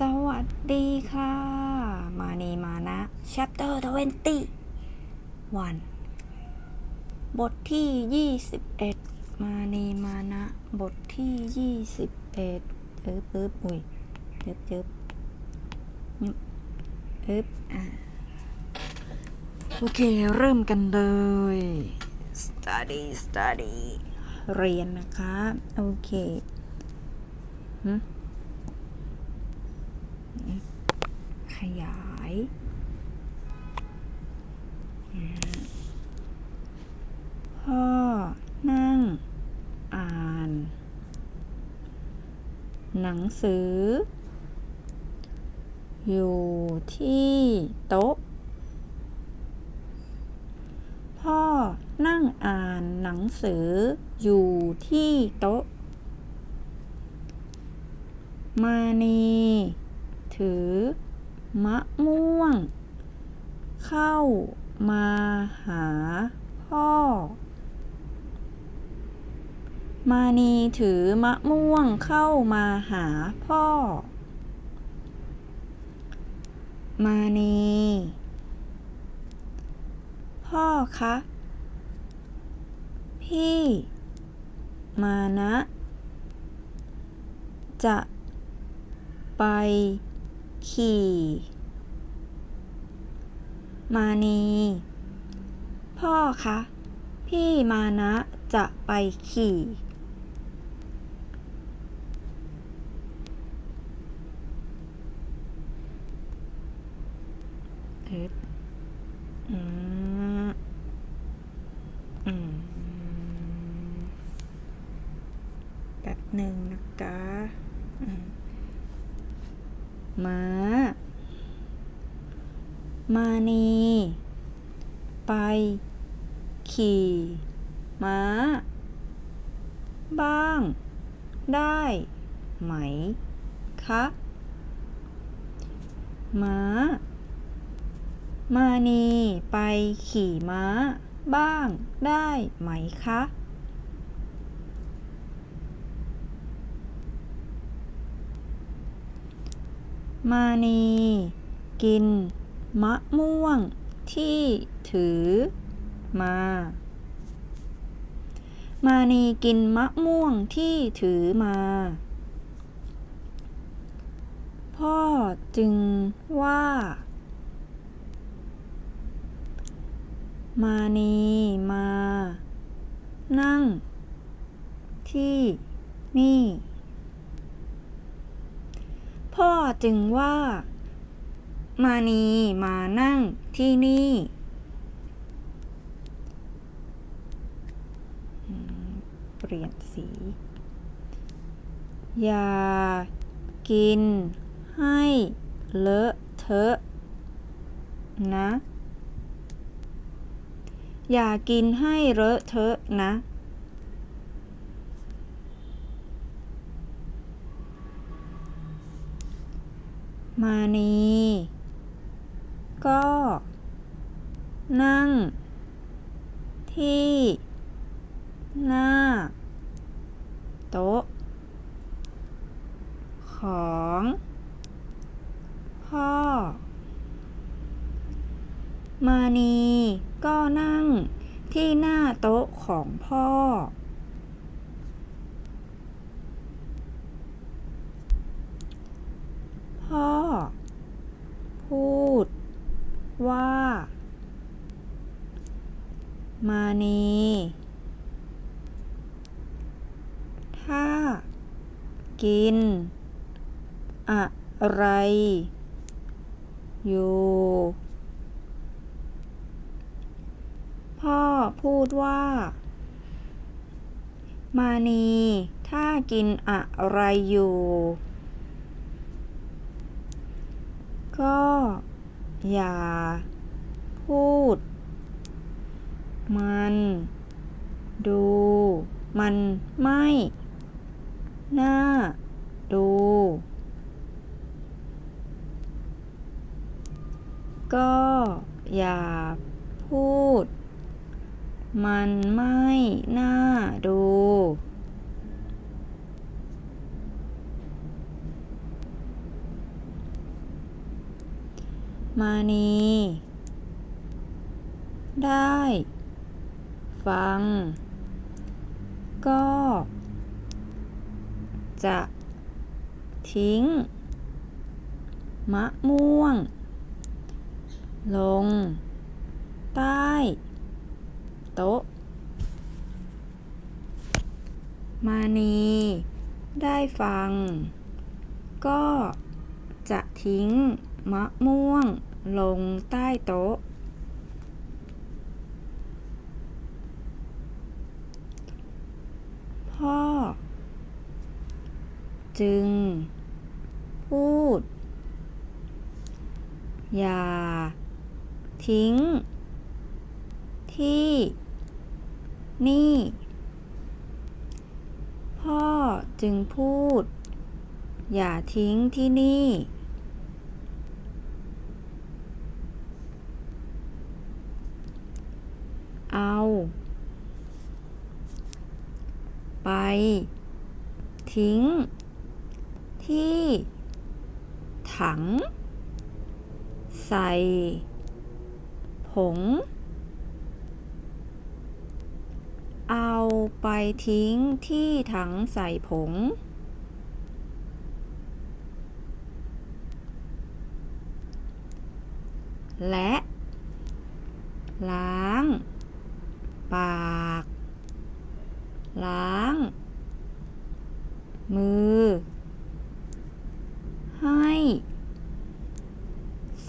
สวัสดีค่ะ มานีมานะ chapter 20 วัน บทที่ 21 มานีมานะ บทที่ 21เอิบเอิบอุ้ยเอิบเอิบยึบเอิบอะโอเค เริ่มกันเลย study study เรียนนะคะ โอเคหึ ขยาย พ่อ นั่ง อ่าน หนังสือ อยู่ที่โต๊ะ พ่อ นั่งอ่านหนังสือ อยู่ที่โต๊ะ มานี ถือ มะม่วง เข้ามาหาพ่อ มานีถือมะม่วงเข้ามาหาพ่อ มานีพ่อคะ พี่ มานะ จะ ไป ขี่ มานี พ่อคะ พี่มานะจะไปขี่ เอ็ดอืม อืมแป๊บหนึ่งนะคะ ม้า มานี ไป ขี่ ม้า บ้าง ได้ ไหม คะ ม้า มานี ไปขี่ม้า บ้าง ได้ ไหม คะ มานี กิน มะม่วง ที่ถือ มา มานีกินมะม่วงที่ถือมา พ่อจึงว่า มานีมา นั่ง ที่นี่ พ่อจึงว่า มานีมานั่งที่นี่ เปลี่ยนสี อย่ากินให้เลอะเทอะนะ อย่ากินให้เลอะเทอะนะ มานี ก็ นั่ง ที่ หน้า โต๊ะ ของ พ่อ มานี ก็นั่งที่หน้าโต๊ะของพ่อ พ่อ พูด ว่า มานี ถ้า กิน อะไร อยู่ พ่อพูดว่า มานี ถ้ากินอะไรอยู่ ก็อย่าพูด มันดู มันไม่น่าดู ก็อย่าพูด มันไม่น่าดู มานี ได้ ฟัง ก็ จะ ทิ้ง มะม่วง ลง ใต้ โต๊ะ มานี ได้ฟัง ก็จะทิ้ง มะม่วง ลงใต้โต๊ะ พ่อ จึง พูด อย่า ทิ้ง ที่ นี่ พ่อจึงพูด อย่าทิ้งที่นี่ เอา ไป ทิ้ง ที่ ถัง ใส่ ผง เอาไปทิ้งที่ถังใส่ผงและ ล้าง ปาก ล้าง มือ ให้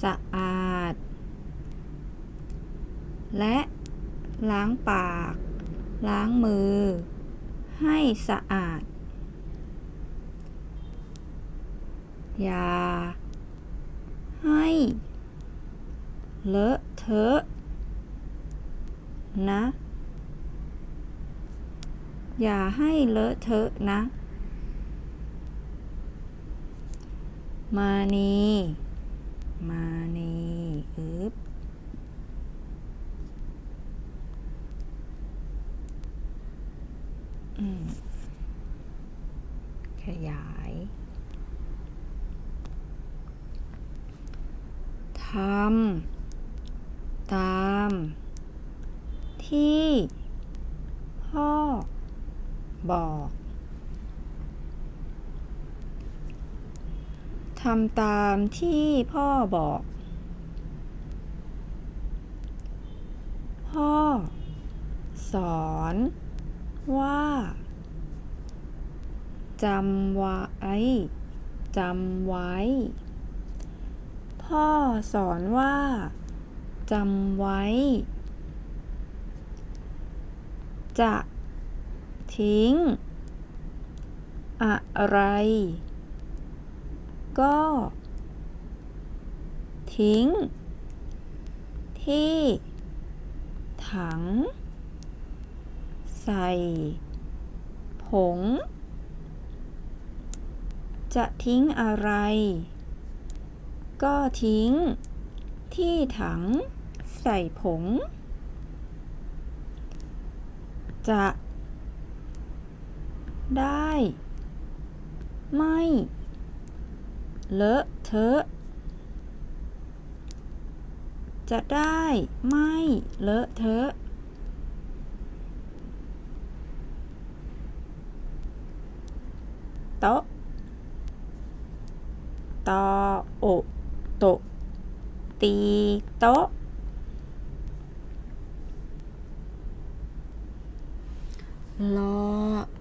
สะอาด และล้างปาก ล้างมือ ให้สะอาด อย่า ให้ เลอะเทอะ นะ อย่าให้เลอะเทอะนะ มานีมานีอึบอืมขยายำตาม ที่ พ่อ บอก ทำตามที่พ่อบอก พ่อ สอน ว่าจำไว้จำไว้ พ่อสอนว่าจำไว้ จะ ทิ้ง อะไร ก็ ทิ้ง ที่ ถัง ใส่ ผง จะทิ้งอะไร ก็ทิ้ง ที่ถัง ใส่ผง จะ ได้ ไม่ เลอะเทอะจะได้ไม่เลอะเทอะ โต๊ะ ตอโอ ตะตีโต๊ะลอ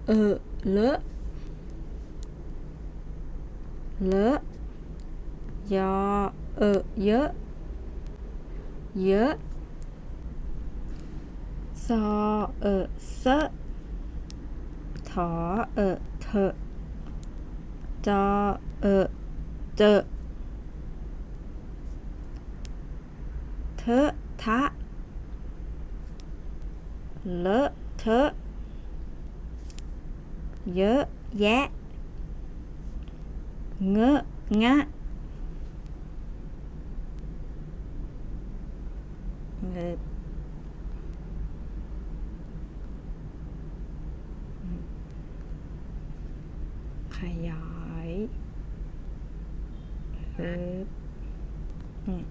เออเลอะเลอะยอเออเยอะ เยอะซอเออเซอะถอเออเถอะจอเออเจอ เทอะทะ เลอะเทอะเยอะแยะ เงอะงะเงบขยายเอิบอืม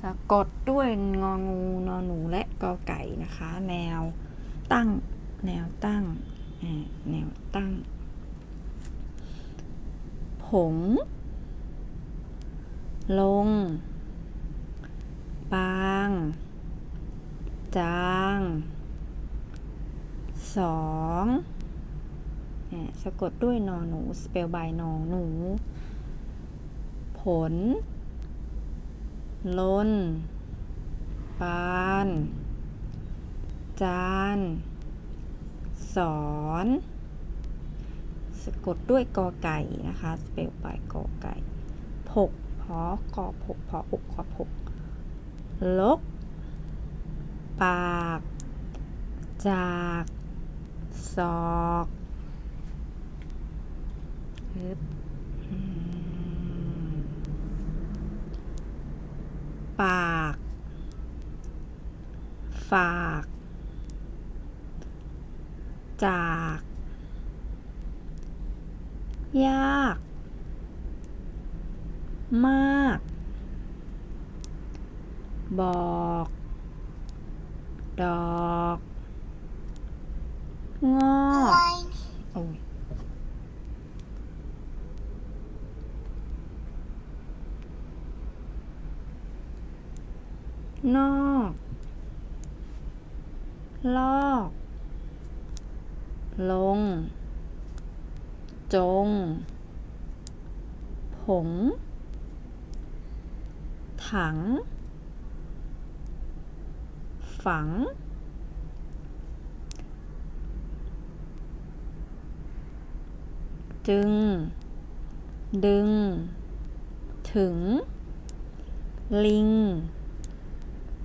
สะ กดด้วยงองูนอหนูและกอไก่นะคะ แนวตั้ง แนวตั้งแนวตั้ง ผง ลงปาง จางสองอ่าสะกดด้วยนอหนู สเปลบายนอหนู ผล ล้น ปาน จาน สอน สะกดด้วยกอไก่นะคะ สเปลบายกอไก่ผกพอกอผกพออกขอผกลก ปาก จาก ศอกอึบอืม ปาก ฝาก จาก ยาก มาก บอก ดอก งอกโอ้ย นอก ลอก ลง จง ผง ถัง ฝัง จึง ดึง ถึง ลิง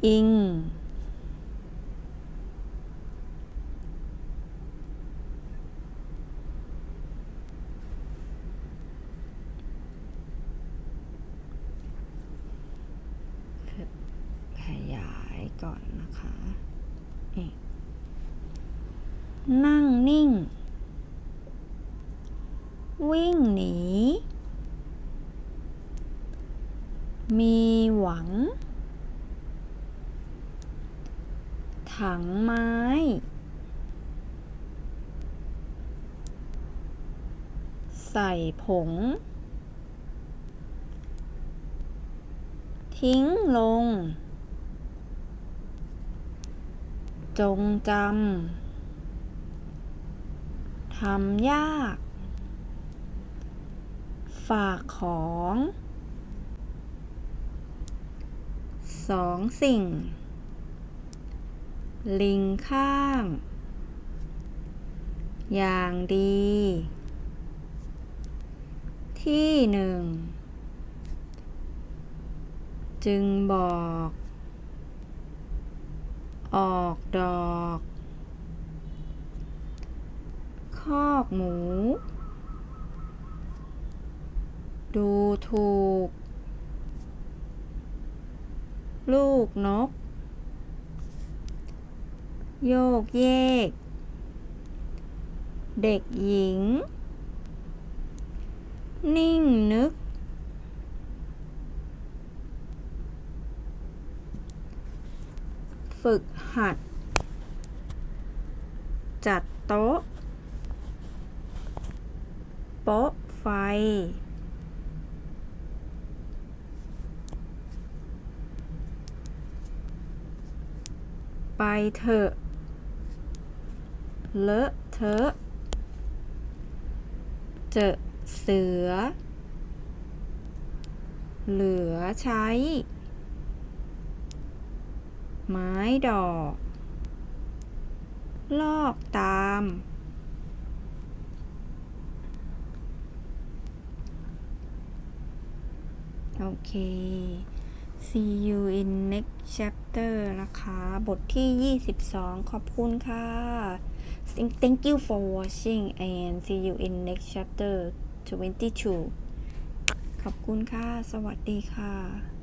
อิง ขยายก่อนนะคะนี่นั่งนิ่ง วิ่งหนี มีหวัง ถังไม้ ใส่ผง ทิ้งลง จงจำทำยาก ฝากของสองสิ่ง ลิงข้าง อย่างดี ที่หนึ่ง จึงบอก ออกดอก คอกหมู ดูถูก ลูกนก โยกเยก เด็กหญิง นิ่งนึก ฝึกหัด จัดโต๊ะ โป๊ะไฟไปเถอะ เลอะเทอะเจอเสือ เหลือใช้ ไม้ดอก ลอกตาม โอเค see you in next chapter นะคะ บทที่ 22 ขอบคุณค่ะ thank you for watching and see you in next chapter 22 ขอบคุณค่ะ สวัสดีค่ะ